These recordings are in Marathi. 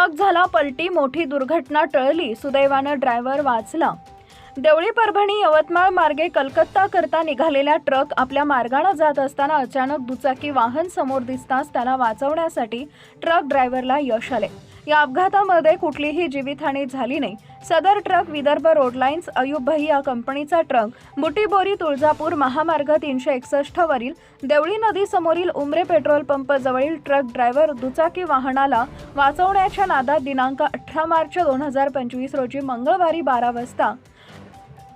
ट्रक झाला पलटी मोठी दुर्घटना टळली सुदैवानं ड्रायव्हर वाचला. देवळी परभणी यवतमाळ मार्गे कलकत्ता करता निघालेला ट्रक आपल्या मार्गाने जात असताना अचानक दुचाकी वाहन समोर दिसताच त्याला वाचवण्यासाठी ट्रक ड्रायव्हरला यश आले. या अपघातामध्ये कुठलीही जीवितहानी झाली नाही. सदर ट्रक विदर्भ रोडलाईन्स अयुब या कंपनीचा ट्रक बुटीबोरी तुळजापूर महामार्ग तीनशे एकसष्ट वरील देवळी नदीसमोरील उमरे पेट्रोल पंप जवळील ट्रक ड्रायव्हर दुचाकी वाहनाला वाचवण्याच्या नादात दिनांक अठरा मार्च दोन हजार पंचवीस रोजी मंगळवारी बारा वाजता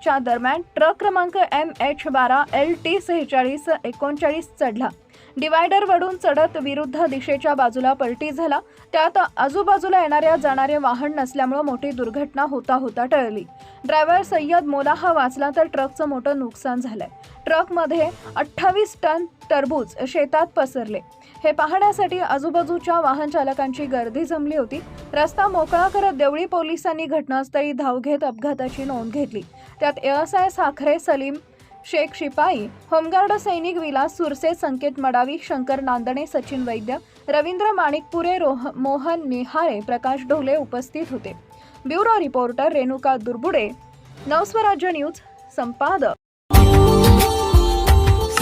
च्या दरम्यान ट्रक क्रमांक एम एच बारा एल टी सेहेचाळीस एकोणचाळीस चढला. डिवायडर वडून चढत विरुद्ध दिशेच्या बाजूला पलटी झाला. त्यात आजूबाजूला येणाऱ्या जाणारे वाहन नसल्यामुळे मोठी दुर्घटना होता होता टळली. ड्रायव्हर सय्यद मोला हा वाचला तर ट्रकचं मोठं नुकसान झालंय. ट्रकमध्ये अठ्ठावीस टन टरबूज शेतात पसरले. हे पाहण्यासाठी आजूबाजूच्या वाहन चालकांची गर्दी जमली होती. रस्ता मोकळा करत देवळी पोलिसांनी घटनास्थळी धाव घेत अपघाताची नोंद घेतली. त्यात एएसआय साखरे सलीम शेख शिपाई होमगार्ड सैनिक विलास सुरसे संकेत मडावी शंकर नांदणे सचिन वैद्य रवींद्र माणिकपुरे रोह मोहन निहाळे प्रकाश ढोले उपस्थित होते. Bureau reporter Renuka Durbude Navswarajya news संपादक.